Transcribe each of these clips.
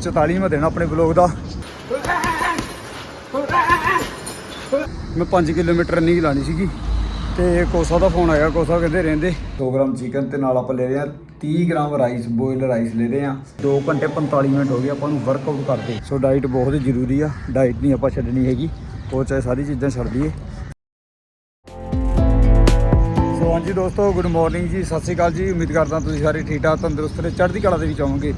44ਵਾਂ ਦਿਨ ਆਪਣੇ ਬਲੌਗ ਦਾ। ਮੈਂ 5 ਕਿਲੋਮੀਟਰ ਰਨਿੰਗ ਲਾਣੀ ਸੀਗੀ ਤੇ ਕੋਸਾ ਦਾ ਫੋਨ ਆਇਆ, ਕੋਸਾ ਕਹਿੰਦੇ ਰਹਿੰਦੇ। 2 ਗ੍ਰਾਮ ਚਿਕਨ ਤੇ ਨਾਲ ਆਪਾਂ ਲੈ ਰਹੇ ਆ 30 ਗ੍ਰਾਮ ਰਾਈਸ ਬੋਇਲਡ ਰਾਈਸ ਲੈ ਰਹੇ ਆ 2 ਘੰਟੇ 45 ਮਿੰਟ ਹੋ ਗਏ, ਆਪਾਂ ਨੂੰ ਵਰਕਆਊਟ ਕਰਦੇ। ਸੋ ਡਾਈਟ ਬਹੁਤ ਜ਼ਰੂਰੀ ਆ ਡਾਈਟ ਨਹੀਂ ਆਪਾਂ ਛੱਡਣੀ ਹੈਗੀ। ਉਹ ਚਾਹੇ ਸਾਰੀ ਚੀਜ਼ਾਂ ਛੱਡ ਦਈਏ ਸੋ ਹਾਂਜੀ ਦੋਸਤੋ ਗੁੱਡ ਮਾਰਨਿੰਗ ਜੀ, ਸਤਿ ਸ਼੍ਰੀ ਅਕਾਲ ਜੀ। ਉਮੀਦ ਕਰਦਾ ਤੁਸੀਂ ਸਾਰੇ ਠੀਕ ਠਾਕ, ਤੰਦਰੁਸਤ ਤੇ ਚੜ੍ਹਦੀ ਕਲਾ ਦੇ ਵਿੱਚ ਆਵੋਗੇ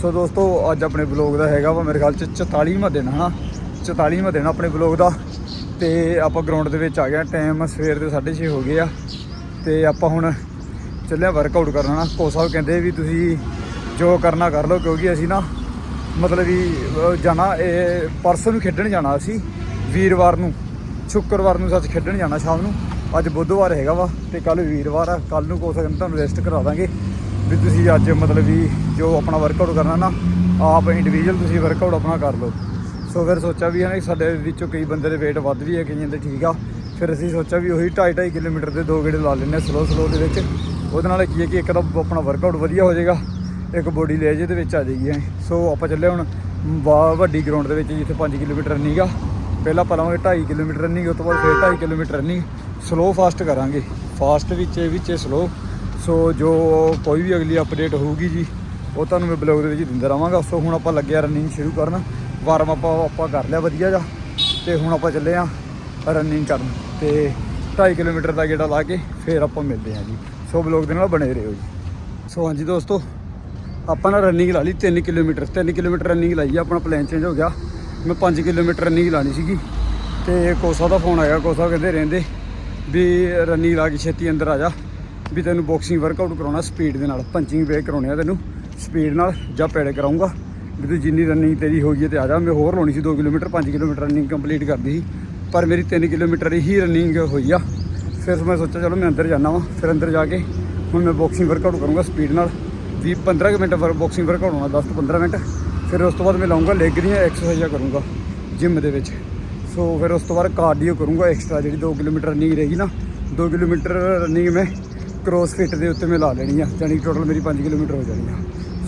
ਸੋ ਦੋਸਤੋ, ਅੱਜ ਆਪਣੇ ਬਲੌਗ ਦਾ ਹੈਗਾ ਵਾ ਮੇਰੇ ਖਿਆਲ ਚ 44ਵਾਂ ਦਿਨ, ਹਨਾ? 44ਵਾਂ ਦਿਨ ਆਪਣੇ ਬਲੌਗ ਦਾ। ਤੇ ਆਪਾਂ ਗਰਾਊਂਡ ਦੇ ਵਿੱਚ ਆ ਗਏ ਟਾਈਮ ਸਵੇਰ ਦੇ 6:30 ਹੋ ਗਏ ਆ। ਤੇ ਆਪਾਂ ਹੁਣ ਚੱਲਿਆ ਵਰਕਆਊਟ ਕਰਨ ਨਾ ਕੋ ਸਾਹਿਬ ਕਹਿੰਦੇ ਵੀ ਤੁਸੀਂ ਜੋ ਕਰਨਾ ਕਰ ਲਓ, ਕਿਉਂਕਿ ਅਸੀਂ ਨਾ ਮਤਲਬ ਵੀ ਜਾਣਾ, ਇਹ ਪਰਸੋਂ ਨੂੰ ਖੇਡਣ ਜਾਣਾ ਅਸੀਂ ਵੀਰਵਾਰ ਨੂੰ। ਸ਼ੁੱਕਰਵਾਰ ਨੂੰ ਸੱਚ ਖੇਡਣ ਜਾਣਾ ਸ਼ਾਮ ਨੂੰ। ਅੱਜ ਬੁੱਧਵਾਰ ਹੈਗਾ ਵਾ, ਤੇ ਕੱਲ ਵੀਰਵਾਰ ਆ। ਕੱਲ ਨੂੰ ਕੋ ਕਹਿੰਦੇ ਤੁਹਾਨੂੰ ਰੈਸਟ ਕਰਾ ਦਾਂਗੇ। ਵੀ ਤੁਸੀਂ ਅੱਜ ਮਤਲਬ ਵੀ ਜੋ ਆਪਣਾ ਵਰਕਆਊਟ ਕਰਨਾ ਨਾ, ਆਪ ਇੰਡੀਵਿਜੂਅਲ ਤੁਸੀਂ ਵਰਕਆਊਟ ਆਪਣਾ ਕਰ ਲਓ। ਸੋ ਫਿਰ ਸੋਚਿਆ ਵੀ ਹੈ ਨਾ ਸਾਡੇ ਵਿੱਚੋਂ ਕਈ ਬੰਦੇ ਦੇ weight ਵੱਧ ਵੀ ਹੈ, ਕਈਆਂ ਦੇ ਠੀਕ ਆ। ਫਿਰ ਅਸੀਂ ਸੋਚਿਆ ਵੀ ਉਹੀ 2.5 2.5 ਕਿਲੋਮੀਟਰ ਦੇ ਦੋ ਗੇੜੇ ਲਾ ਲੈਂਦੇ ਸਲੋ ਸਲੋ ਦੇ ਵਿੱਚ। ਉਹਦੇ ਨਾਲ ਕੀ ਹੈ ਕਿ ਇੱਕ ਤਾਂ ਆਪਣਾ ਵਰਕਆਊਟ ਵਧੀਆ ਹੋ ਜਾਏਗਾ, ਇੱਕ ਬੋਡੀ ਲੈ ਜੇ ਦੇ ਵਿੱਚ ਆ ਜਾਏਗੀ ਐਂ। ਸੋ ਆਪਾਂ ਚੱਲੇ ਹੁਣ ਵਾ- ਵੱਡੀ ਗਰਾਊਂਡ ਦੇ ਵਿੱਚ ਜਿੱਥੇ 5 ਕਿਲੋਮੀਟਰ ਰਨਿੰਗ ਆ। ਪਹਿਲਾਂ ਆਪਾਂ ਲਾਵਾਂਗੇ 2.5 ਕਿਲੋਮੀਟਰ ਰਨਿੰਗ ਉਸ ਤੋਂ ਬਾਅਦ ਫਿਰ 2.5 ਕਿਲੋਮੀਟਰ ਰਨਿੰਗ ਸਲੋ ਫਾਸਟ ਕਰਾਂਗੇ। ਫਾਸਟ ਵਿੱਚ ਵਿੱਚ ਸਲੋ ਸੋ ਜੋ ਕੋਈ ਵੀ ਅਗਲੀ ਅਪਡੇਟ ਹੋਊਗੀ ਜੀ ਉਹ ਤੁਹਾਨੂੰ ਮੈਂ ਬਲੌਗ ਦੇ ਵਿੱਚ ਦਿੰਦਾ ਰਹਾਂਗਾ। ਸੋ ਹੁਣ ਆਪਾਂ ਲੱਗਿਆ ਰਨਿੰਗ ਸ਼ੁਰੂ ਕਰਨ। ਵਾਰਮ ਆਪਾਂ ਆਪਾਂ ਕਰ ਲਿਆ ਵਧੀਆ ਜਾ ਤੇ ਹੁਣ ਆਪਾਂ ਚੱਲੇ ਆ ਰਨਿੰਗ ਕਰਨ। ਤੇ 2.5 ਕਿਲੋਮੀਟਰ ਦਾ ਗੇੜਾ ਲਾ ਕੇ ਫਿਰ ਆਪਾਂ ਮਿਲਦੇ ਹਾਂ ਜੀ। ਸੋ ਬਲੌਗ ਦੇ ਨਾਲ ਬਣੇ ਰਹੋ ਜੀ। ਸੋ ਹਾਂਜੀ ਦੋਸਤੋ, ਆਪਾਂ ਨਾ ਰਨਿੰਗ ਲਾ ਲਈ 3 ਕਿਲੋਮੀਟਰ। 3 ਕਿਲੋਮੀਟਰ ਰਨਿੰਗ ਲਾਈ ਆ, ਆਪਣਾ ਪਲਾਨ ਚੇਂਜ ਹੋ ਗਿਆ। ਮੈਂ 5 ਕਿਲੋਮੀਟਰ ਰਨਿੰਗ ਲਾਣੀ ਸੀਗੀ। ਤੇ ਕੋਸਾ ਦਾ ਫੋਨ ਆਇਆ। ਕੋਸਾ ਕਹਿੰਦੇ ਰਹਿੰਦੇ ਵੀ ਰਨਿੰਗ ਲਾ ਕੇ ਛੇਤੀ ਅੰਦਰ ਆ ਜਾ। ਵੀ ਤੈਨੂੰ ਬਾਕਸਿੰਗ ਵਰਕਆਊਟ ਕਰਾਉਣਾ ਸਪੀਡ ਦੇ ਨਾਲ। ਪੰਚਿੰਗ ਵੇ ਕਰਾਉਣੇ ਆ ਤੈਨੂੰ। ਸਪੀਡ ਨਾਲ ਜਾਂ ਪੈੜੇ ਕਰਾਉਂਗਾ। ਵੀ ਤੂੰ ਜਿੰਨੀ ਰਨਿੰਗ ਤੇਰੀ ਹੋ ਗਈ ਤੇ ਆ ਜਾ। ਮੈਂ ਹੋਰ ਲਾਉਣੀ ਸੀ 2 ਕਿਲੋਮੀਟਰ 5 ਕਿਲੋਮੀਟਰ ਰਨਿੰਗ ਕੰਪਲੀਟ ਕਰਦੀ ਸੀ। ਪਰ ਮੇਰੀ 3 ਕਿਲੋਮੀਟਰ ਹੀ ਰਨਿੰਗ ਹੋਈ ਆ। ਫਿਰ ਮੈਂ ਸੋਚਿਆ, ਚਲੋ ਮੈਂ ਅੰਦਰ ਜਾਣਾ ਵਾ। ਫਿਰ ਅੰਦਰ ਜਾ ਕੇ ਹੁਣ ਮੈਂ ਬਾਕਸਿੰਗ ਵਰਕਆਊਟ ਕਰੂੰਗਾ ਸਪੀਡ ਨਾਲ। 20 15 ਕੁ ਮਿੰਟ ਬਾਕਸਿੰਗ ਵਰਕਆਊਟ ਹੋਣਾ 10 ਤੋਂ 15 ਮਿੰਟ। ਫਿਰ ਉਸ ਤੋਂ ਬਾਅਦ ਮੈਂ ਲਾਉਂਗਾ ਲੈਗ ਦੀਆਂ ਐਕਸਰਸਾਈਜ਼ਾਂ ਕਰੂੰਗਾ ਜਿਮ ਦੇ ਵਿੱਚ। ਸੋ ਫਿਰ ਉਸ ਤੋਂ ਬਾਅਦ ਕਾਰਡੀਓ ਕਰੂੰਗਾ ਐਕਸਟਰਾ ਜਿਹੜੀ 2 ਕਿਲੋਮੀਟਰ ਰਨਿੰਗ ਰਹੇਗੀ ਨਾ 2 ਕਿਲੋਮੀਟਰ ਰਨਿੰਗ ਮੈਂ ਕ੍ਰੋਸਫਿਟ ਦੇ ਉੱਤੇ ਮੈਂ ਲਾ ਲੈਣੀ ਆ ਜਾਣੀ ਟੋਟਲ ਮੇਰੀ 5 ਕਿਲੋਮੀਟਰ ਹੋ ਜਾਣੀ ਆ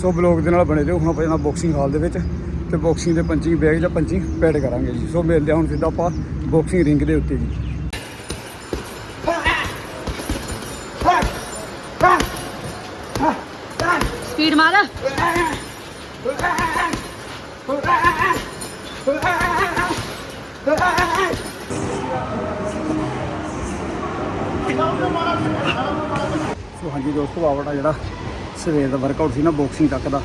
ਸੋ ਬਲੌਗ ਦੇ ਨਾਲ ਬਣੇ ਰਹੋ ਹੁਣ ਆਪਾਂ ਜਾਣਾ ਬਾਕਸਿੰਗ ਹਾਲ ਦੇ ਵਿੱਚ ਤੇ ਬਾਕਸਿੰਗ ਦੇ ਪੰਚਿੰਗ ਬੈਗ ਜਾਂ ਪੰਚਿੰਗ ਪੈਡ ਕਰਾਂਗੇ ਜੀ ਸੋ ਮਿਲਦੇ ਹਾਂ ਹੁਣ ਸਿੱਧਾ ਆਪਾਂ ਬਾਕਸਿੰਗ ਰਿੰਗ ਦੇ ਉੱਤੇ ਜੀ ਸਪੀਡ ਮਾਰ ਸੋ ਹਾਂਜੀ ਦੋਸਤੋ ਆਪਣਾ ਜਿਹੜਾ ਸਵੇਰ ਦਾ ਵਰਕਆਊਟ ਸੀ ਨਾ ਬਾਕਸਿੰਗ ਤੱਕ ਦਾ,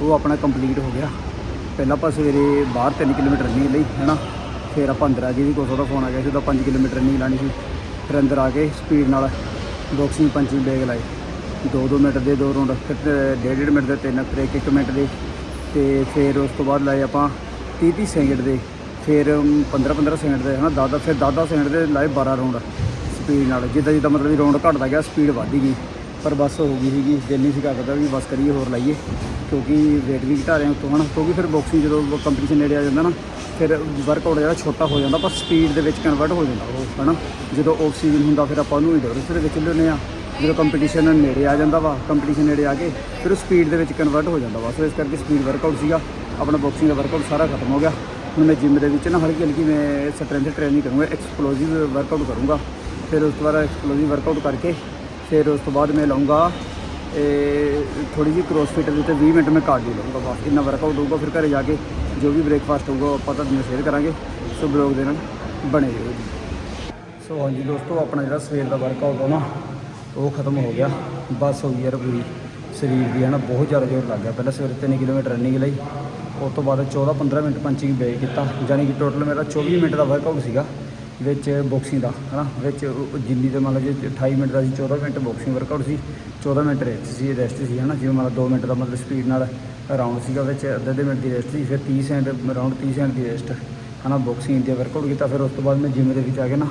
ਉਹ ਆਪਣਾ ਕੰਪਲੀਟ ਹੋ ਗਿਆ। ਪਹਿਲਾਂ ਆਪਾਂ ਸਵੇਰੇ ਬਾਹਰ 3 ਕਿਲੋਮੀਟਰ ਰਨਿੰਗ ਲਈ ਹੈਨਾ ਫਿਰ ਆਪਾਂ ਅੰਦਰ ਆ ਗਏ ਜੀ ਕੋਸੋ ਦਾ ਫੋਨ ਆ ਗਿਆ ਸੀ ਉਹਦਾ 5 ਕਿਲੋਮੀਟਰ ਰਨਿੰਗ ਲਾਣੀ ਸੀ। ਫਿਰ ਅੰਦਰ ਆ ਕੇ ਸਪੀਡ ਨਾਲ ਬਾਕਸਿੰਗ ਪੰਚਿੰਗ ਬੈਗ ਲਾਏ। 2-2 ਮਿੰਟ ਦੇ, ਦੋ ਰਾਉਂਡ ਫਿਰ 1.5 ਮਿੰਟ ਦੇ, ਤਿੰਨ ਫਿਰ 1 ਮਿੰਟ ਦੇ। ਤੇ ਫਿਰ ਉਸ ਤੋਂ ਬਾਅਦ ਲਾਏ ਆਪਾਂ 30-30 ਸੈਕਿੰਡ ਦੇ। ਫਿਰ 15-15 ਸੈਕਿੰਡ ਦੇ ਹਨਾ 10 ਫਿਰ 10-10 ਸੈਕਿੰਡ ਦੇ ਲਾਏ 12 ਰਾਉਂਡ ਸਪੀਡ ਨਾਲ। ਜਿੱਦਾਂ ਜਿੱਦਾਂ ਮਤਲਬ ਵੀ ਰਾਉਂਡ ਘਟਦਾ ਗਿਆ ਸਪੀਡ ਵੱਧਦੀ ਗਈ। ਪਰ ਬਸ ਹੋ ਗਈ ਸੀਗੀ, ਦਿਲ ਨਹੀਂ ਸੀ ਕਰਦਾ ਵੀ ਬਸ ਕਰੀਏ, ਹੋਰ ਲਾਈਏ। ਕਿਉਂਕਿ weight ਵੀ ਘਟਾ ਰਹੇ ਹਾਂ ਉੱਤੋਂ, ਹਨਾ? ਕਿਉਂਕਿ ਫਿਰ ਬਾਕਸਿੰਗ ਜਦੋਂ ਕੰਪੀਟੀਸ਼ਨ ਨੇੜੇ ਆ ਜਾਂਦਾ ਨਾ, ਫਿਰ ਵਰਕਆਊਟ ਜਿਹੜਾ ਛੋਟਾ ਹੋ ਜਾਂਦਾ ਪਰ ਸਪੀਡ ਦੇ ਵਿੱਚ ਕਨਵਰਟ ਹੋ ਜਾਂਦਾ ਉਹ, ਹਨਾ? ਜਦੋਂ ਆਫ ਹੁੰਦਾ, ਫਿਰ ਆਪਾਂ ਉਹਨੂੰ ਇੰਡੋਰੈਂਸ ਦੇ ਵਿੱਚ ਲਿਆਉਂਦੇ ਆ ਜਦੋਂ ਕੰਪੀਟੀਸ਼ਨ ਨੇੜੇ ਆ ਜਾਂਦਾ ਵਾ ਕੰਪੀਟੀਸ਼ਨ ਨੇੜੇ ਆ ਕੇ, ਫਿਰ ਉਹ ਸਪੀਡ ਦੇ ਵਿੱਚ ਕਨਵਰਟ ਹੋ ਜਾਂਦਾ ਵਾ। ਸੋ ਇਸ ਕਰਕੇ ਸਪੀਡ ਵਰਕਆਊਟ ਸੀਗਾ, ਆਪਣਾ ਬਾਕਸਿੰਗ ਦਾ ਵਰਕਆਊਟ ਸਾਰਾ ਖਤਮ ਹੋ ਗਿਆ। ਹੁਣ ਮੈਂ ਜਿਮ ਦੇ ਵਿੱਚ ਨਾ ਹਲਕੀ ਹਲਕੀ ਮੈਂ ਸਟਰੈਂਥ ਟ੍ਰੇਨਿੰਗ ਕਰੂੰਗਾ ਐਕਸਪਲੋਸਿਵ ਵਰਕਆਊਟ ਕਰੂੰਗਾ। ਫਿਰ ਉਸ ਤੋਂ ਬਾਅਦ ਐਕਸਪਲੋਸਿਵ ਵਰਕਆਊਟ ਕਰਕੇ ਫਿਰ ਉਸ ਤੋਂ ਬਾਅਦ ਮੈਂ ਲਾਉਂਗਾ ਇਹ ਥੋੜੀ ਜਿਹੀ ਕ੍ਰੋਸਫਿਟ ਦੇ ਉੱਤੇ 20 ਮਿੰਟ ਮੈਂ ਕਾਰਡੀਓ ਲਾਉਂਗਾ ਬਸ, ਇੰਨਾ ਵਰਕਆਊਟ ਹੋਊਗਾ ਫਿਰ ਘਰੇ ਜਾ ਕੇ ਜੋ ਵੀ ਬ੍ਰੇਕਫਾਸਟ ਹੋਊਗਾ ਉਹ ਆਪਾਂ ਤੁਹਾਨੂੰ ਸ਼ੇਅਰ ਕਰਾਂਗੇ, ਸੋ ਬਲੌਗ ਦੇ ਨਾਲ ਬਣੇ ਰਹੋ ਜੀ। ਸੋ ਹਾਂਜੀ ਦੋਸਤੋ, ਆਪਣਾ ਜਿਹੜਾ ਸਵੇਰ ਦਾ ਵਰਕਆਊਟ ਹੈ ਨਾ, ਉਹ ਖਤਮ ਹੋ ਗਿਆ। ਬਸ ਹੋ ਗਈ ਯਾਰ ਪੂਰੀ ਸਰੀਰ ਦੀ ਹੈ ਨਾ ਬਹੁਤ ਜ਼ਿਆਦਾ ਜ਼ੋਰ ਲੱਗ ਗਿਆ। ਪਹਿਲਾਂ ਸਵੇਰੇ 3 ਕਿਲੋਮੀਟਰ ਰਨਿੰਗ ਲਈ ਉਸ ਤੋਂ ਬਾਅਦ 14-15 ਮਿੰਟ ਪੰਚਿੰਗ ਬੈਕ ਕੀਤਾ। ਯਾਨੀ ਕਿ ਟੋਟਲ ਮੇਰਾ 24 ਮਿੰਟ ਦਾ ਵਰਕਆਊਟ ਸੀਗਾ। ਵਿੱਚ ਬਾਕਸਿੰਗ ਦਾ, ਹਨਾ? ਵਿੱਚ ਜਿੰਨੀ ਦੇ ਮਤਲਬ ਜੇ 28 ਮਿੰਟ ਦਾ ਸੀ 14 ਮਿੰਟ ਬਾਕਸਿੰਗ ਵਰਕਆਊਟ ਸੀ 14 ਮਿੰਟ ਰੈਸਟ ਸੀ ਰੈਸਟ ਸੀ, ਹਨਾ? ਜਿਵੇਂ ਮਤਲਬ ਲਓ 2 ਮਿੰਟ ਦਾ ਮਤਲਬ ਸਪੀਡ ਨਾਲ ਰਾਉਂਡ ਸੀਗਾ, ਵਿੱਚ ਅੱਧੇ ਅੱਧੇ ਮਿੰਟ ਦੀ ਰੈਸਟ ਸੀ, ਫਿਰ 30 ਸੈਕਿੰਡ ਰਾਉਂਡ 30 ਸੈਂਟ ਦੀ ਰੈਸਟ, ਹਨਾ? ਬਾਕਸਿੰਗ ਦੀ ਵਰਕਆਊਟ ਕੀਤਾ, ਫਿਰ ਉਸ ਤੋਂ ਬਾਅਦ ਮੈਂ ਜਿਮ ਦੇ ਵਿੱਚ ਆ ਕੇ ਨਾ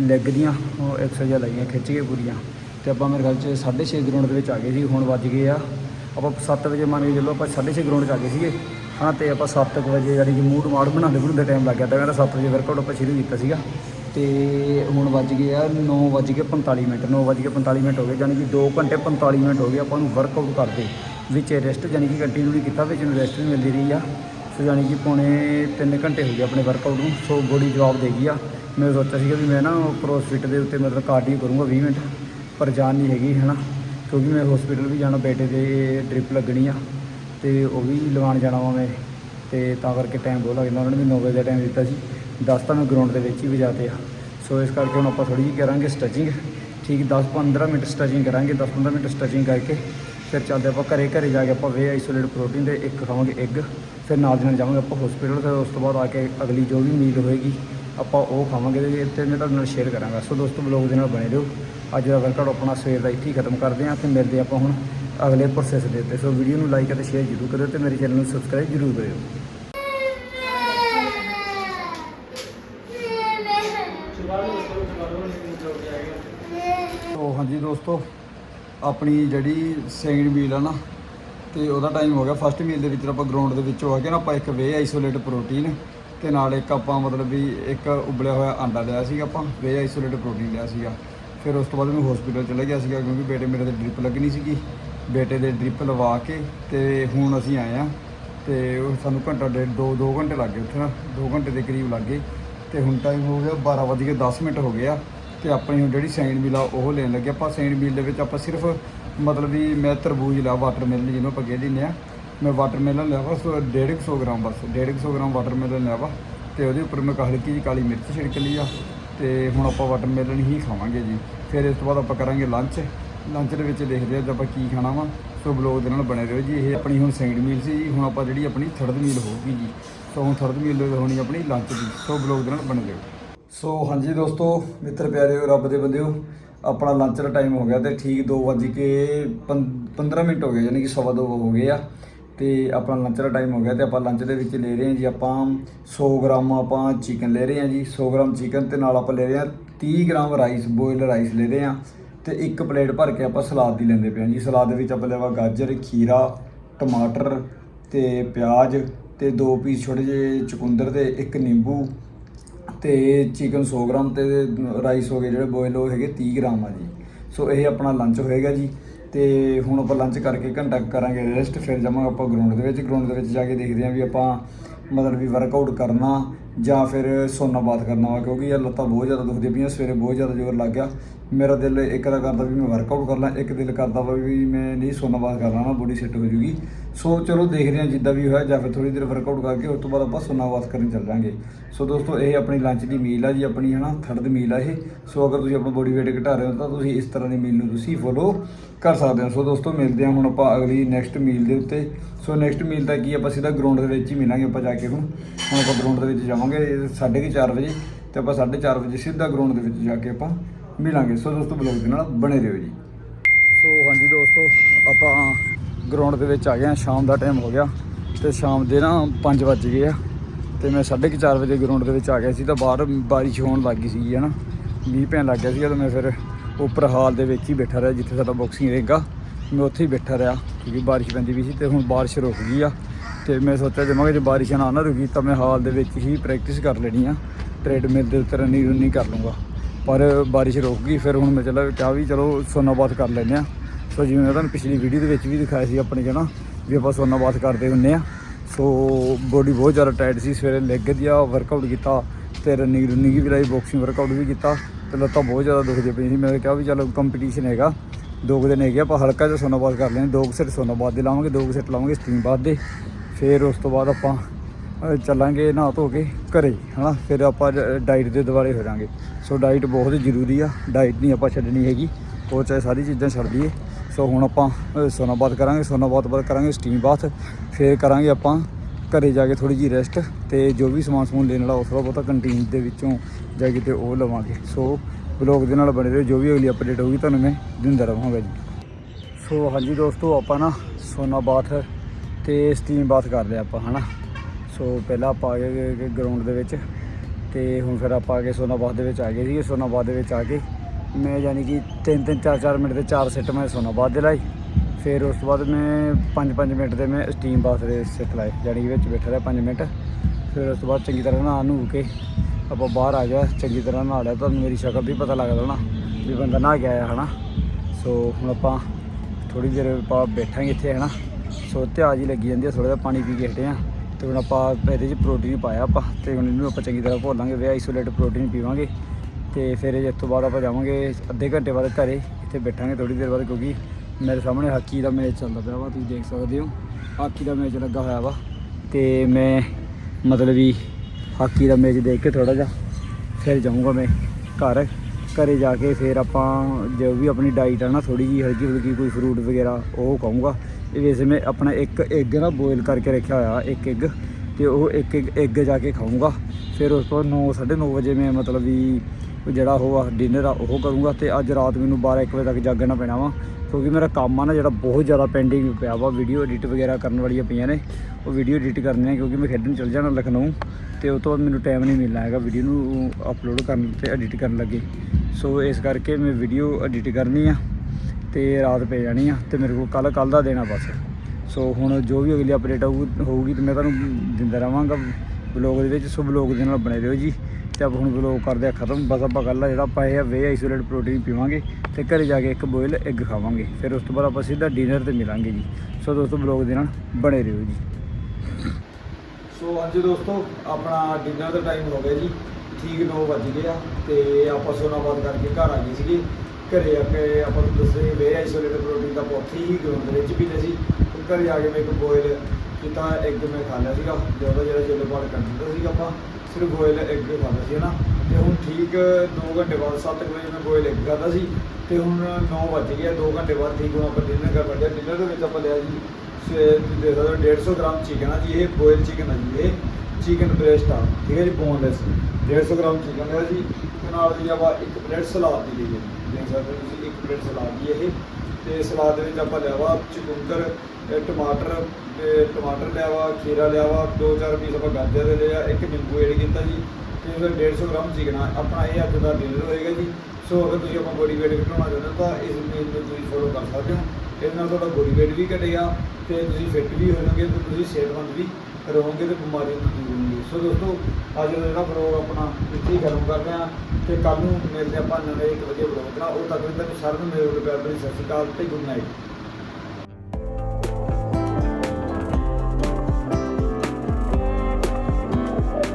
ਲੈਗ ਦੀਆਂ ਉਹ ਐਕਸਰਸਾਈਜ਼ਾਂ ਲਾਈਆਂ, ਖਿੱਚ ਕੇ ਪੂਰੀਆਂ। ਤੇ ਆਪਾਂ ਮੇਰੇ ਖਿਆਲ 'ਚ 6:30 ਗਰਾਊਂਡ ਦੇ ਵਿੱਚ ਆ ਗਏ ਸੀ, ਹੁਣ ਵੱਜ ਗਏ ਆ। ਆਪਾਂ 7 ਵਜੇ ਮੰਨ ਕੇ ਚੱਲੋ ਆਪਾਂ 6:30 ਗਰਾਊਂਡ 'ਚ ਆ ਗਏ ਸੀਗੇ। ਹਾਂ, ਤੇ ਆਪਾਂ 7 ਵਜੇ ਯਾਨੀ ਕਿ ਮੂਡ ਮਾੜ ਬਣਾਉਂਦੇ ਬਣਾਉਂਦੇ ਟਾਈਮ ਲੱਗ ਗਿਆ ਤਾਂ ਕਹਿੰਦਾ 7 ਵਜੇ ਵਰਕਆਊਟ ਆਪਾਂ ਸ਼ੁਰੂ ਕੀਤਾ ਸੀਗਾ। ਤੇ ਹੁਣ ਵੱਜ ਗਏ ਆ 9 ਵੱਜ ਕੇ 45 ਮਿੰਟ 9 ਵੱਜ ਕੇ 45 ਮਿੰਟ ਹੋ ਗਏ, ਯਾਨੀ ਕਿ 2 ਘੰਟੇ 45 ਮਿੰਟ ਹੋ ਗਏ ਆਪਾਂ ਨੂੰ ਵਰਕਆਊਟ ਕਰਦੇ। ਵਿੱਚ ਰੈਸਟ ਯਾਨੀ ਕਿ ਕੰਟੀਨਿਊ ਨਹੀਂ ਕੀਤਾ, ਵਿੱਚ ਨੂੰ ਰੈਸਟ ਵੀ ਮਿਲਦੀ ਰਹੀ ਆ। ਸੋ ਯਾਨੀ ਕਿ ਪੌਣੇ 3 ਘੰਟੇ ਹੋ ਗਏ ਆਪਣੇ ਵਰਕਆਊਟ ਨੂੰ, ਸੋ ਬੋਡੀ ਜਵਾਬ ਦੇ ਗਈ ਆ। ਮੈਂ ਸੋਚਿਆ ਸੀਗਾ ਵੀ ਮੈਂ ਨਾ ਕ੍ਰੋਸਫਿਟ ਦੇ ਉੱਤੇ ਮਤਲਬ ਕਾਰਡੀਓ ਕਰੂੰਗਾ 20 ਮਿੰਟ, ਪਰ ਜਾਨ ਨਹੀਂ ਹੈਗੀ ਹੈ ਨਾ ਕਿਉਂਕਿ ਮੈਂ ਹਸਪੀਟਲ ਵੀ ਜਾਣਾ, ਬੇਟੇ ਦੇ ਡ੍ਰਿਪ ਲੱਗਣੀ ਆ। ਤੇ ਉਹ ਵੀ ਲਵਾਉਣ ਜਾਣਾ ਵਾ ਮੈਂ, ਤੇ ਤਾਂ ਕਰਕੇ ਟਾਈਮ ਬਹੁਤ ਲੱਗ ਜਾਂਦਾ ਉਹਨਾਂ ਨੇ ਵੀ 9 ਵਜੇ ਦਾ ਟਾਈਮ ਦਿੱਤਾ ਸੀ। 10 ਤਾਂ ਮੈਂ ਗਰਾਊਂਡ ਦੇ ਵਿੱਚ ਹੀ ਵਜਾਤੇ ਆ। ਸੋ ਇਸ ਕਰਕੇ ਹੁਣ ਆਪਾਂ ਥੋੜੀ ਜਿਹੀ ਕਰਾਂਗੇ ਸਟ੍ਰੈਚਿੰਗ ਠੀਕ 10-15 ਮਿੰਟ ਸਟ੍ਰੈਚਿੰਗ ਕਰਾਂਗੇ 10-15 ਮਿੰਟ ਸਟ੍ਰੈਚਿੰਗ ਕਰਕੇ ਫਿਰ ਚੱਲਦੇ ਆਪਾਂ ਘਰੇ ਘਰੇ ਜਾ ਕੇ ਆਪਾਂ ਵੇ ਆਈਸੋਲੇਟ ਪ੍ਰੋਟੀਨ ਦੇ ਇੱਕ ਖਾਵਾਂਗੇ ਐਗ ਫਿਰ ਨਾਲ ਦੀ ਨਾਲ ਜਾਵਾਂਗੇ ਆਪਾਂ ਹਸਪੀਟਲ ਫਿਰ ਉਸ ਤੋਂ ਬਾਅਦ ਆ ਕੇ ਅਗਲੀ ਜੋ ਵੀ ਮੀਲ ਹੋਏਗੀ, ਆਪਾਂ ਉਹ ਖਾਵਾਂਗੇ ਤੇ ਤੇ ਮੈਂ ਤੁਹਾਡੇ ਨਾਲ ਸ਼ੇਅਰ ਕਰਾਂਗਾ। ਸੋ ਦੋਸਤੋ ਬਲੌਗ ਦੇ ਨਾਲ ਬਣੇ ਰਹੋ। ਅੱਜ ਦਾ ਵਰਕਆਊਟ ਆਪਣਾ ਸਵੇਰ ਦਾ ਇੱਥੇ ਹੀ ਖਤਮ ਕਰਦੇ ਹਾਂ ਤੇ ਮਿਲਦੇ ਆਪਾਂ ਹੁਣ ਅਗਲੇ ਪ੍ਰੋਸੈਸ ਦੇ ਉੱਤੇ। ਸੋ ਵੀਡੀਓ ਨੂੰ ਲਾਈਕ ਅਤੇ ਸ਼ੇਅਰ ਜ਼ਰੂਰ ਕਰਿਓ ਤੇ ਮੇਰੇ ਚੈਨਲ ਨੂੰ ਸਬਸਕ੍ਰਾਈਬ ਜ਼ਰੂਰ ਕਰਿਓ। ਸੋ ਹਾਂਜੀ ਦੋਸਤੋ, ਆਪਣੀ ਜਿਹੜੀ ਸੈਕਿੰਡ ਮੀਲ ਆ ਨਾ, ਤੇ ਉਹਦਾ ਟਾਈਮ ਹੋ ਗਿਆ। ਫਸਟ ਮੀਲ ਦੇ ਵਿੱਚ ਆਪਾਂ ਗਰਾਊਂਡ ਦੇ ਵਿੱਚੋਂ ਆ ਕੇ ਨਾ, ਆਪਾਂ ਇੱਕ ਵੇ ਆਈਸੋਲੇਟ ਪ੍ਰੋਟੀਨ ਤੇ ਨਾਲ ਇੱਕ ਆਪਾਂ ਮਤਲਬ ਵੀ ਇੱਕ ਉਬਲਿਆ ਹੋਇਆ ਆਂਡਾ ਲਿਆ ਸੀਗਾ ਆਪਾਂ ਵੇ ਆਈਸੋਲੇਟ ਪ੍ਰੋਟੀਨ ਲਿਆ ਸੀਗਾ। ਫਿਰ ਉਸ ਤੋਂ ਬਾਅਦ ਮੈਂ ਹਸਪੀਟਲ ਚਲੇ ਗਿਆ ਸੀਗਾ ਕਿਉਂਕਿ ਬੇਟੇ ਮੇਰੇ 'ਤੇ ਡ੍ਰਿਪ ਲੱਗਣੀ ਸੀਗੀ। ਬੇਟੇ ਦੇ ਡ੍ਰਿਪ ਲਵਾ ਕੇ ਤੇ ਹੁਣ ਅਸੀਂ ਆਏ ਆ ਤੇ ਉਹ ਸਾਨੂੰ ਘੰਟਾ ਡੇਢ, ਦੋ ਦੋ ਘੰਟੇ ਲੱਗ ਗਏ ਉੱਥੇ ਨਾ 2 ਘੰਟੇ ਦੇ ਕਰੀਬ ਲੱਗ ਗਏ ਤੇ ਹੁਣ ਟਾਈਮ ਹੋ ਗਿਆ 12 ਵੱਜ ਕੇ 10 ਮਿੰਟ ਹੋ ਗਿਆ ਆ ਤੇ ਆਪਣੀ ਹੁਣ ਜਿਹੜੀ ਸੈਂਡ ਮੀਲ ਆ ਉਹ ਲੈਣ ਲੱਗੇ। ਆਪਾਂ ਸੈਂਡ ਮੀਲ ਦੇ ਵਿੱਚ ਆਪਾਂ ਸਿਰਫ ਮਤਲਬ ਵੀ ਮੈਂ ਤਰਬੂਜ ਲਿਆ ਵਾਟਰਮੈਲਨ ਜਿਹਨੂੰ ਆਪਾਂ ਕਹਿ ਦਿੰਦੇ ਆ ਮੈਂ ਵਾਟਰਮੈਲਨ ਲਿਆ ਵਾ, ਸੌ 150 ਗ੍ਰਾਮ ਬਸ 150 ਗ੍ਰਾਮ ਵਾਟਰਮੈਲਨ ਲਿਆ ਵਾ ਤੇ ਉਹਦੇ ਉੱਪਰ ਮੈਂ ਇੱਕ ਹਲਕੀ ਜਿਹੀ ਕਾਲੀ ਮਿਰਚ ਛਿੜਕ ਲਈ ਆ ਤੇ ਹੁਣ ਆਪਾਂ ਵਾਟਰਮੈਲਨ ਹੀ ਖਾਵਾਂਗੇ ਜੀ। ਫਿਰ ਇਸ ਤੋਂ ਬਾਅਦ ਆਪਾਂ ਕਰਾਂਗੇ ਲੰਚ ਲੰਚ ਦੇ ਵਿੱਚ ਦੇਖਦੇ ਆ ਅੱਜ ਆਪਾਂ ਕੀ ਖਾਣਾ ਵਾ। ਸੋ ਬਲੌਗ ਦੇ ਨਾਲ ਬਣੇ ਰਹੋ ਜੀ। ਇਹ ਆਪਣੀ ਹੁਣ ਸੈਕਿੰਡ ਮੀਲ ਸੀ ਜੀ। ਹੁਣ ਆਪਾਂ ਜਿਹੜੀ ਆਪਣੀ ਥਰਡ ਮੀਲ ਹੋਊਗੀ ਜੀ। ਸੋ ਹੁਣ ਥਰਡ ਮੀਲ ਹੋਣੀ ਆਪਣੀ ਲੰਚ ਦੀ। ਸੋ ਬਲੌਗ ਦੇ ਨਾਲ ਬਣੇ ਰਹੋ। ਸੋ ਹਾਂਜੀ ਦੋਸਤੋ, ਮਿੱਤਰ ਪਿਆਰਿਓ, ਰੱਬ ਦੇ ਬੰਦਿਓ, ਆਪਣਾ ਲੰਚ ਦਾ ਟਾਈਮ ਹੋ ਗਿਆ ਤੇ ਠੀਕ 2 ਵਜੇ ਕੇ 15 ਮਿੰਟ ਹੋ ਗਏ, ਯਾਨੀ ਕਿ ਸਵਾ ਦੋ ਹੋ ਗਏ ਆ। ਤੇ ਆਪਣਾ ਲੰਚ ਦਾ ਟਾਈਮ ਹੋ ਗਿਆ ਤੇ ਆਪਾਂ ਲੰਚ ਦੇ ਵਿੱਚ ਲੈ ਰਹੇ ਹਾਂ ਜੀ। ਆਪਾਂ 100 ਗ੍ਰਾਮ ਆਪਾਂ ਚਿਕਨ ਲੈ ਰਹੇ ਹਾਂ ਜੀ। 100 ਗ੍ਰਾਮ ਚਿਕਨ ਤੇ ਨਾਲ ਆਪਾਂ ਲੈ ਰਹੇ ਹਾਂ 30 ਗ੍ਰਾਮ ਰਾਈਸ ਬੋਇਲਡ ਰਾਈਸ ਲੈ ਰਹੇ ਹਾਂ। ਤੇ ਇੱਕ ਪਲੇਟ ਭਰ ਕੇ ਆਪਾਂ ਸਲਾਦ ਦੀ ਲੈਂਦੇ ਪਏ ਹਾਂ ਜੀ। ਸਲਾਦ ਦੇ ਵਿੱਚ ਆਪਾਂ ਲੈਵਾ ਗਾਜਰ, ਖੀਰਾ, ਟਮਾਟਰ ਤੇ ਪਿਆਜ਼ ਤੇ ਦੋ ਪੀਸ ਛੋਟੇ ਜਿਹੇ ਚੁਕੰਦਰ ਤੇ ਇੱਕ ਨਿੰਬੂ ਤੇ ਚਿਕਨ 100 ਗ੍ਰਾਮ ਤੇ ਰਾਈਸ ਹੋ ਗਏ ਜਿਹੜੇ ਬੋਇਲ ਹੋ ਹੈਗੇ 30 ਗ੍ਰਾਮ ਆ ਜੀ। ਸੋ ਇਹ ਆਪਣਾ ਲੰਚ ਹੋਏਗਾ ਜੀ ਤੇ ਹੁਣ ਆਪਾਂ ਲੰਚ ਕਰਕੇ ਘੰਟਾ ਕਰਾਂਗੇ ਰੈਸਟ ਫਿਰ ਜਾਵਾਂਗੇ ਆਪਾਂ ਗਰਾਊਂਡ ਦੇ ਵਿੱਚ। ਗਰਾਊਂਡ ਦੇ ਵਿੱਚ ਜਾ ਕੇ ਦੇਖਦੇ ਹਾਂ ਵੀ ਆਪਾਂ ਮਤਲਬ ਵੀ ਵਰਕਆਊਟ ਕਰਨਾ ਜਾਂ ਫਿਰ ਸੋਨਾ ਬਾਤ ਕਰਨਾ ਵਾ, ਕਿਉਂਕਿ ਇਹ ਲੱਤਾਂ ਬਹੁਤ ਜ਼ਿਆਦਾ ਦੁਖਦੀਆਂ ਪਈਆਂ, ਸਵੇਰੇ ਬਹੁਤ ਜ਼ਿਆਦਾ ਜ਼ੋਰ ਲੱਗ ਗਿਆ। ਮੇਰਾ ਦਿਲ ਇੱਕ ਦਾ ਕਰਦਾ ਵੀ ਮੈਂ ਵਰਕਆਊਟ ਕਰ ਲਾਂ, ਇੱਕ ਦਿਲ ਕਰਦਾ ਵਾ ਵੀ ਮੈਂ ਨਹੀਂ ਸੋਨਾ ਬਾਤ ਕਰਨਾ, ਨਾ ਬੋਡੀ ਸੈੱਟ ਹੋ ਜੂਗੀ। ਸੋ ਚਲੋ ਦੇਖਦੇ ਹਾਂ ਜਿੱਦਾਂ ਵੀ ਹੋਇਆ, ਜਾਂ ਫਿਰ ਥੋੜੀ ਦੇਰ ਵਰਕਆਊਟ ਕਰਕੇ ਉਸ ਤੋਂ ਬਾਅਦ ਆਪਾਂ ਸੋਨਾ ਬਾਤ ਕਰਨ ਚੱਲ ਜਾਾਂਗੇ ਸੋ ਦੋਸਤੋ, ਇਹ ਆਪਣੀ ਲੰਚ ਦੀ ਮੀਲ ਆ ਜੀ, ਆਪਣੀ ਹਨਾ ਥਰਡ ਮੀਲ ਆ ਇਹ। ਸੋ ਅਗਰ ਤੁਸੀਂ ਆਪਣਾ ਬੋਡੀ weight ਘਟਾ ਰਹੇ ਹੋ, ਤਾਂ ਤੁਸੀਂ ਇਸ ਤਰ੍ਹਾਂ ਦੀ ਮੀਲ ਨੂੰ ਤੁਸੀਂ ਫੋਲੋ ਕਰ ਸਕਦੇ ਹੋ। ਸੋ ਦੋਸਤੋ, ਮਿਲਦੇ ਹਾਂ ਹੁਣ ਆਪਾਂ ਅਗਲੀ ਨੈਕਸਟ ਮੀਲ ਦੇ ਉੱਤੇ। ਸੋ ਨੈਕਸਟ ਮੀਲ ਦਾ ਕੀ ਆਪਾਂ ਸਿੱਧਾ ਗਰਾਊਂਡ ਦੇ ਵਿੱਚ ਹੀ ਮਿਲਾਂਗੇ ਆਪਾਂ ਜਾ ਕੇ ਹੁਣ। ਹੁਣ ਆਪਾਂ ਗਰਾਊਂਡ ਦੇ ਵਿੱਚ ਜਾਵਾਂਗੇ। 4:30 ਵਜੇ ਤੇ ਆਪਾਂ 4:30 ਵਜੇ ਸਿੱਧਾ ਗਰਾਊਂਡ ਦੇ ਵਿੱਚ ਜਾ ਕੇ ਆਪਾਂ ਮਿਲਾਂਗੇ। ਸੋ ਦੋਸਤੋ ਬਲੌਗ ਦੇ ਨਾਲ ਬਣੇ ਰਹੋ ਜੀ। ਸੋ ਹਾਂਜੀ ਦੋਸਤੋ, ਆਪਾਂ ਗਰਾਊਂਡ ਦੇ ਵਿੱਚ ਆ ਗਏ ਆ ਸ਼ਾਮ ਦਾ ਟਾਈਮ ਹੋ ਗਿਆ ਤੇ ਸ਼ਾਮ ਦੇ ਨਾ 5 ਵੱਜ ਗਏ ਆ ਤੇ ਮੈਂ 4:30 ਵਜੇ ਗਰਾਊਂਡ ਦੇ ਵਿੱਚ ਆ ਗਿਆ ਸੀ ਤਾਂ ਬਾਹਰ ਬਾਰਿਸ਼ ਹੋਣ ਲੱਗ ਗਈ ਸੀ ਹਨਾ। ਮੀਂਹ ਪੈਣ ਲੱਗ ਗਿਆ ਸੀ ਤਾਂ ਮੈਂ ਫਿਰ ਉੱਪਰ ਹਾਲ ਦੇ ਵਿੱਚ ਹੀ ਬੈਠਾ ਰਿਹਾ, ਜਿੱਥੇ ਸਾਡਾ ਬਾਕਸਿੰਗ ਰਿੰਗ ਆ। ਮੈਂ ਉੱਥੇ ਹੀ ਬੈਠਾ ਰਿਹਾ, ਕਿਉਂਕਿ ਬਾਰਿਸ਼ ਪੈਂਦੀ ਵੀ ਸੀ ਤੇ ਹੁਣ ਬਾਰਿਸ਼ ਰੁਕ ਗਈ ਆ। ਤੇ ਮੈਂ ਸੋਚਿਆ ਜੇ ਮੈਂ ਜੇ ਬਾਰਿਸ਼ ਨਾ ਨਾ ਰੁਕੀ ਤਾਂ ਮੈਂ ਹਾਲ ਦੇ ਵਿੱਚ ਹੀ ਪ੍ਰੈਕਟਿਸ ਕਰ ਲੈਣੀ ਆ। ਟ੍ਰੇਡਮਿਲ ਦੇ ਉੱਤੇ ਰਨਿੰਗ ਰੁਨਿੰਗ ਕਰ ਲੂੰਗਾ। ਪਰ ਬਾਰਿਸ਼ ਰੁਕ ਗਈ, ਫਿਰ ਹੁਣ ਮੈਂ ਚਲਾ ਕਿਹਾ ਵੀ ਚਲੋ ਸੋਨਾਬਾਦ ਕਰ ਲੈਂਦੇ ਆ। ਸੋ ਜਿਵੇਂ ਮੈਂ ਤੁਹਾਨੂੰ ਪਿਛਲੀ ਵੀਡੀਓ ਦੇ ਵਿੱਚ ਵੀ ਦਿਖਾਇਆ ਸੀ ਆਪਣੇ ਜਣਾ ਵੀ ਆਪਾਂ ਸੋਨਾਬਾਦ ਕਰਦੇ ਹੁੰਨੇ ਆ। ਸੋ ਬੋਡੀ ਬਹੁਤ ਜ਼ਿਆਦਾ ਟਾਈਟ ਸੀ, ਸਵੇਰੇ ਲੈਗ ਦੀ ਵਰਕਆਊਟ ਕੀਤਾ ਤੇ ਰਨਿੰਗ ਰਨਿੰਗ ਵੀ ਲਾਈ ਬਾਕਸਿੰਗ ਵਰਕਆਊਟ ਵੀ ਕੀਤਾ ਤੇ ਲੱਤਾਂ ਬਹੁਤ ਜ਼ਿਆਦਾ ਦੁਖਦੀ ਪਈਆਂ ਸੀ। ਮੈਂ ਕਿਹਾ ਵੀ ਚਲੋ ਕੰਪੀਟੀਸ਼ਨ ਹੈਗਾ। ਦੋ ਕੁ ਦਿਨ ਹੈਗੇ ਆਪਾਂ ਹਲਕਾ ਜਿਹਾ ਸੋਨਾਬਾਦ ਕਰ ਲੈਣੇ ਦੋ ਕੁ ਸੈਟ ਸੋਨਾਬਾਦ ਦੇ ਲਾਵਾਂਗੇ, ਦੋ ਕੁ ਸੈਟ ਲਾਵਾਂਗੇ ਸਟੀਮ ਬਾਦ ਦੇ। ਫਿਰ ਉਸ ਤੋਂ ਬਾਅਦ ਆਪਾਂ ਚੱਲਾਂਗੇ ਨਹਾ ਧੋ ਕੇ ਘਰੇ ਹਨਾ? ਫਿਰ ਆਪਾਂ ਡਾਈਟ ਦੇ ਦੁਆਲੇ ਹੋ ਜਾਾਂਗੇ। ਸੋ ਡਾਈਟ ਬਹੁਤ ਜ਼ਰੂਰੀ ਆ ਡਾਈਟ ਨਹੀਂ ਆਪਾਂ ਛੱਡਣੀ ਹੈਗੀ। ਉਹ ਚਾਹੇ ਸਾਰੀ ਚੀਜ਼ਾਂ ਛੱਡ ਦਈਏ। ਸੋ ਹੁਣ ਆਪਾਂ ਅ, ਸੋਨਾ ਬਾਤ ਕਰਾਂਗੇ ਸੋਨਾ ਬਾਤ ਬਾਅਦ ਕਰਾਂਗੇ ਸਟੀਮ ਬਾਥ ਫਿਰ ਕਰਾਂਗੇ ਆਪਾਂ ਘਰੇ ਜਾ ਕੇ ਥੋੜੀ ਜਿਹੀ ਰੈਸਟ ਤੇ ਜੋ ਵੀ ਸਮਾਨ ਸਮੂਨ ਲੈਣ ਵਾਲਾ ਉਸ ਦਾ ਬਹੁਤਾ ਕੰਟੀਨ ਦੇ ਵਿੱਚੋਂ ਜਾ ਕੇ ਤੇ ਉਹ ਲਵਾਂਗੇ। ਸੋ ਬਲੌਗ ਦੇ ਨਾਲ ਬਣੇ ਰਹੋ ਜੋ ਵੀ ਅਗਲੀ ਅਪਡੇਟ ਹੋਊਗੀ ਤੁਹਾਨੂੰ ਮੈਂ ਦਿੰਦਾ ਰਹਾਂਗਾ ਜੀ। ਸੋ ਹਾਂਜੀ ਦੋਸਤੋ ਆਪਾਂ ਨਾ ਸੋਨਾ ਬਾਥ ਤੇ ਸਟੀਮ ਬਾਥ ਕਰਦੇ ਲਿਆ ਆਪਾਂ, ਹਨਾ? ਸੋ ਪਹਿਲਾਂ ਆਪਾਂ ਆ ਗਏ ਗਰਾਊਂਡ ਦੇ ਵਿੱਚ ਤੇ ਹੁਣ ਫਿਰ ਆਪਾਂ ਆ ਗਏ ਸੋਨਾਬਾਦ ਦੇ ਵਿੱਚ ਆ ਗਏ ਸੀ ਸੋਨਾਬਾਦ ਦੇ ਵਿੱਚ ਆ ਕੇ ਮੈਂ ਯਾਨੀ ਕਿ 3-3 4-4 ਮਿੰਟ ਦੇ ਚਾਰ ਸੈੱਟ ਮੈਂ ਸੋਨਾਬਾਦ ਦੇ ਲਾਈ ਫਿਰ ਉਸ ਤੋਂ ਬਾਅਦ ਮੈਂ 5-5 ਮਿੰਟ ਦੇ ਮੈਂ ਸਟੀਮ ਬਾਥ ਦੇ ਸੈੱਟ ਲਾਏ, ਯਾਨੀ ਕਿ ਵਿੱਚ ਬੈਠਾ ਰਿਹਾ 5 ਮਿੰਟ। ਫਿਰ ਉਸ ਤੋਂ ਬਾਅਦ ਚੰਗੀ ਤਰ੍ਹਾਂ ਨਹਾ ਨੂੰ ਕੇ ਆਪਾਂ ਬਾਹਰ ਆ ਗਿਆ। ਚੰਗੀ ਤਰ੍ਹਾਂ ਨਹਾ ਲਿਆ। ਤੁਹਾਨੂੰ ਮੇਰੀ ਸ਼ਕਲ ਵੀ ਪਤਾ ਲੱਗਦਾ ਨਾ ਵੀ ਬੰਦਾ ਨਹਾ ਗਿਆ ਹੈ ਹਨਾ? ਸੋ ਹੁਣ ਆਪਾਂ ਥੋੜੀ ਦੇਰ ਆਪਾਂ ਬੈਠਾਂਗੇ ਇੱਥੇ, ਹਨਾ? ਸੋ ਧਿਆਜ ਹੀ ਲੱਗੀ ਜਾਂਦੀ ਆ ਥੋੜਾ ਜਿਹਾ ਪਾਣੀ ਪੀ ਕੇ ਹਟੇ ਆ। ਤੇ ਹੁਣ ਆਪਾਂ ਇਹਦੇ 'ਚ ਪ੍ਰੋਟੀਨ ਪਾਇਆ ਆਪਾਂ, ਤੇ ਹੁਣ ਇਹਨੂੰ ਆਪਾਂ ਚੰਗੀ ਤਰ੍ਹਾਂ ਭੋਲਾਂਗੇ ਵੇ ਆਈਸੋਲੇਟ ਪ੍ਰੋਟੀਨ ਪੀਵਾਂਗੇ। ਤੇ ਫਿਰ ਇਸ ਤੋਂ ਬਾਅਦ ਆਪਾਂ ਜਾਵਾਂਗੇ, ਅੱਧੇ ਘੰਟੇ ਬਾਅਦ ਘਰੇ, ਇੱਥੇ ਬੈਠਾਂਗੇ ਥੋੜੀ ਦੇਰ ਬਾਅਦ, ਕਿਉਂਕਿ ਮੇਰੇ ਸਾਹਮਣੇ ਹਾਕੀ ਦਾ ਮੈਚ ਚੱਲਦਾ ਪਿਆ ਵਾ, ਤੁਸੀਂ ਦੇਖ ਸਕਦੇ ਹੋ। ਹਾਕੀ ਦਾ ਮੈਚ ਲੱਗਾ ਹੋਇਆ ਵਾ। ਤੇ ਮੈਂ ਮਤਲਬ ਵੀ ਹਾਕੀ ਦਾ ਮੈਚ ਦੇਖ ਕੇ ਥੋੜਾ ਜਿਹਾ ਫਿਰ ਜਾਊਂਗਾ ਮੈਂ ਘਰ। ਘਰੇ ਜਾ ਕੇ ਫਿਰ ਆਪਾਂ, ਜੋ ਵੀ ਆਪਣੀ ਡਾਈਟ ਆ ਨਾ ਥੋੜੀ ਜਿਹੀ ਹਲਕੀ ਫੁਲਕੀ ਕੋਈ ਫਰੂਟ ਵਗੈਰਾ, ਉਹ ਖਾਊਂਗਾ। ਇਹ ਵੈਸੇ ਮੈਂ ਆਪਣਾ ਇੱਕ ਐਗ ਨਾ ਬੋਇਲ ਕਰਕੇ ਰੱਖਿਆ ਹੋਇਆ, ਇੱਕ ਐਗ ਤੇ ਉਹ ਇੱਕ ਇੱਕ ਐਗ ਜਾ ਕੇ ਖਾਊਂਗਾ। ਫਿਰ ਉਸ ਤੋਂ 9 9:30 ਵਜੇ ਮੈਂ ਮਤਲਬ ਵੀ ਜਿਹੜਾ ਉਹ ਆ ਡਿਨਰ ਆ, ਉਹ ਕਰੂੰਗਾ ਤੇ ਅੱਜ ਰਾਤ ਮੈਨੂੰ 12 1 ਵਜੇ ਤੱਕ ਜਾਗਣਾ ਪੈਣਾ ਵਾ। ਕਿਉਂਕਿ ਮੇਰਾ ਕੰਮ ਆ ਨਾ ਜਿਹੜਾ ਬਹੁਤ ਜ਼ਿਆਦਾ ਪੈਂਡਿੰਗ ਪਿਆ ਵਾ ਵੀਡੀਓ ਐਡਿਟ ਵਗੈਰਾ ਕਰਨ ਵਾਲੀਆਂ ਪਈਆਂ ਨੇ। ਉਹ ਵੀਡੀਓ ਐਡਿਟ ਕਰਨੀਆਂ ਕਿਉਂਕਿ ਮੈਂ ਖੇਡਣ ਚਲ ਜਾਣਾ ਲਖਨਊ। ਤੇ ਉਸ ਤੋਂ ਬਾਅਦ ਮੈਨੂੰ ਟਾਈਮ ਨਹੀਂ ਮਿਲਣਾ ਹੈਗਾ ਵੀਡੀਓ ਨੂੰ ਅਪਲੋਡ ਕਰਨ ਤੇ ਐਡਿਟ ਕਰਨ ਲੱਗੇ। ਸੋ ਇਸ ਕਰਕੇ ਮੈਂ ਵੀਡੀਓ ਐਡਿਟ ਕਰਨੀ ਆ। ਤੇ ਰਾਤ ਪੈ ਜਾਣੀ ਆ ਤੇ ਮੇਰੇ ਕੋਲ ਕੱਲ ਕੱਲ ਦਾ ਦੇਣਾ ਬਸ। ਸੋ ਹੁਣ ਜੋ ਵੀ ਅਗਲੀ ਅਪਡੇਟ ਹੋਊਗੀ ਤੇ ਮੈਂ ਤੁਹਾਨੂੰ ਦਿੰਦਾ ਰਵਾਂਗਾ ਬਲੌਗ ਦੇ ਵਿੱਚ। ਸੋ ਬਲੌਗ ਦੇ ਨਾਲ ਬਣੇ ਰਹੋ ਜੀ। ਤੇ ਆਪਾਂ ਹੁਣ ਬਲੌਗ ਕਰਦੇ ਆ ਖਤਮ। ਬਸ ਆਪਾਂ ਕੱਲ ਜਿਹੜਾ ਆਪਾਂ ਇਹ ਵੇ ਆਈਸੋਲੇਟ ਪ੍ਰੋਟੀਨ ਪੀਵਾਂਗੇ ਤੇ ਘਰੇ ਜਾ ਕੇ ਇੱਕ ਬੋਇਲ ਐਗ ਖਾਵਾਂਗੇ। ਫਿਰ ਉਸ ਤੋਂ ਬਾਅਦ ਆਪਾਂ ਸਿੱਧਾ ਡਿਨਰ ਤੇ ਮਿਲਾਂਗੇ ਜੀ। ਸੋ ਦੋਸਤੋ ਬਲੌਗ ਦੇ ਨਾਲ ਬਣੇ ਰਹੋ ਜੀ। ਸੋ ਅੱਜ ਦੋਸਤੋ, ਆਪਣਾ ਡਿਨਰ ਦਾ ਟਾਈਮ ਹੋ ਗਿਆ ਜੀ। ਠੀਕ 9 ਵਜ ਗਏ ਆ ਤੇ ਆਪਾਂ ਸੋਨਾਬਾਦ ਕਰਕੇ ਘਰ ਆ ਗਏ ਸੀਗੇ। ਘਰੇ ਆ ਕੇ ਆਪਾਂ ਨੂੰ ਦੱਸੇ ਵੇ ਆਈਸੋਲੇਟਡ ਪ੍ਰੋਟੀਨ ਦਾ ਪੌਥੀ ਹੀ ਗਰਾਊਂਡ ਦੇ ਵਿੱਚ ਪੀਂਦੇ ਸੀ। ਤੇ ਘਰੇ ਆ ਕੇ ਮੈਂ ਇੱਕ ਬੋਇਲ ਕੀਤਾ ਐਗ ਮੈਂ ਖਾ ਲਿਆ ਸੀਗਾ। ਜਦੋਂ ਜਿਹੜਾ ਚੋਲੇ ਬਾਲ ਕਰ ਦਿੰਦਾ ਸੀਗਾ ਆਪਾਂ। ਸਿਰਫ ਬੋਇਲ ਐਗ ਖਾਦਾ ਸੀ, ਹਨਾ। ਤੇ ਹੁਣ ਠੀਕ 2 ਘੰਟੇ ਬਾਅਦ 7 ਵਜੇ ਮੈਂ ਬੋਇਲ ਐਗ ਖਾਂਦਾ ਸੀ। ਤੇ ਹੁਣ 9 ਵਜ ਗਿਆ 2 ਘੰਟੇ ਬਾਅਦ ਠੀਕ ਹੁਣ ਆਪਾਂ ਡਿਨਰ ਕਰ ਬੈਠੇ ਡਿਨਰ ਦੇ ਵਿੱਚ ਆਪਾਂ ਲਿਆ ਜੀ ਸਵੇਰ ਤੁਸੀਂ ਦੇਖ ਸਕਦੇ ਹੋ 150 ਗ੍ਰਾਮ ਚਿਕਨ ਆ ਜੀ, ਇਹ ਬੋਇਲ ਚਿਕਨ ਆ ਜੀ, ਇਹ ਚਿਕਨ ਬ੍ਰੇਸਟ ਆ, ਠੀਕ ਹੈ ਜੀ ਬੋਨਲੈਸ 150 ਗ੍ਰਾਮ ਚਿਕਨ ਹੈ ਜੀ, ਤੇ ਨਾਲ ਜੀ ਆਪਾਂ ਇੱਕ ਪਲੇਟ ਸਲਾਦ ਦੀ ਲਈ ਹੈ, ਦੇਖ ਸਕਦੇ ਹੋ ਤੁਸੀਂ, ਇੱਕ ਪਲੇਟ ਸਲਾਦ ਦੀ ਇਹ। ਤੇ ਸਲਾਦ ਦੇ ਵਿੱਚ ਆਪਾਂ ਲਿਆ ਵਾ ਚੁਕੰਦਰ ਟਮਾਟਰ, ਤੇ ਟਮਾਟਰ ਲਿਆ ਵਾ ਖੀਰਾ ਲਿਆ ਵਾ ਦੋ ਚਾਰ ਪੀਸ ਆਪਾਂ ਗਾਜਰ ਦੇ ਲਿਆ, ਇੱਕ ਨਿੰਬੂ ਐਡ ਕੀਤਾ ਜੀ, ਤੇ ਫਿਰ 150 ਗ੍ਰਾਮ ਚਿਕਨ ਆਪਣਾ ਇਹ ਅੱਜ ਦਾ ਡਿਨਰ ਹੋਏਗਾ ਜੀ। ਸੋ ਅਗਰ ਤੁਸੀਂ ਆਪਾਂ ਬੋਡੀ weight ਘਟਾਉਣਾ ਚਾਹੁੰਦੇ ਹੋ ਤਾਂ ਇਸ ਮੀਲ ਨੂੰ ਤੁਸੀਂ ਫੋਲੋ ਕਰ ਸਕਦੇ ਹੋ। ਇਹਦੇ ਨਾਲ ਤੁਹਾਡਾ ਬੋਡੀ weight ਵੀ ਘਟੇਗਾ ਤੇ ਤੁਸੀਂ ਫਿੱਟ ਵੀ ਹੋਣਗੇ ਜਾਓਗੇ ਤੇ ਤੁਸੀਂ ਸਿਹਤਮੰਦ ਵੀ ਰਹੋਗੇ ਤੇ ਬਿਮਾਰੀਆਂ ਤੋਂ ਦੂਰ ਹੋਵੋਗੇ ਸੋ ਦੋਸਤੋ, ਅੱਜ ਦਾ ਜਿਹੜਾ ਪ੍ਰੋਗਰਾਮ ਆਪਣਾ ਇੱਥੇ ਹੀ ਖਤਮ ਕਰਦੇ ਹਾਂ ਤੇ ਕੱਲ ਨੂੰ ਮਿਲਦੇ ਆਪਾਂ ਨਵੇਂ ਇੱਕ ਵਧੀਆ ਬਲੌਗ ਨਾਲ। ਉਹ ਤੱਕ ਵੀ ਤੁਹਾਨੂੰ ਸਾਰਿਆਂ ਨੂੰ ਮੇਰੇ ਵੱਲੋਂ ਪਿਆਰ ਭਰੀ ਸਤਿ ਸ਼੍ਰੀ ਅਕਾਲ ਤੇ ਗੁੱਡ ਨਾਈਟ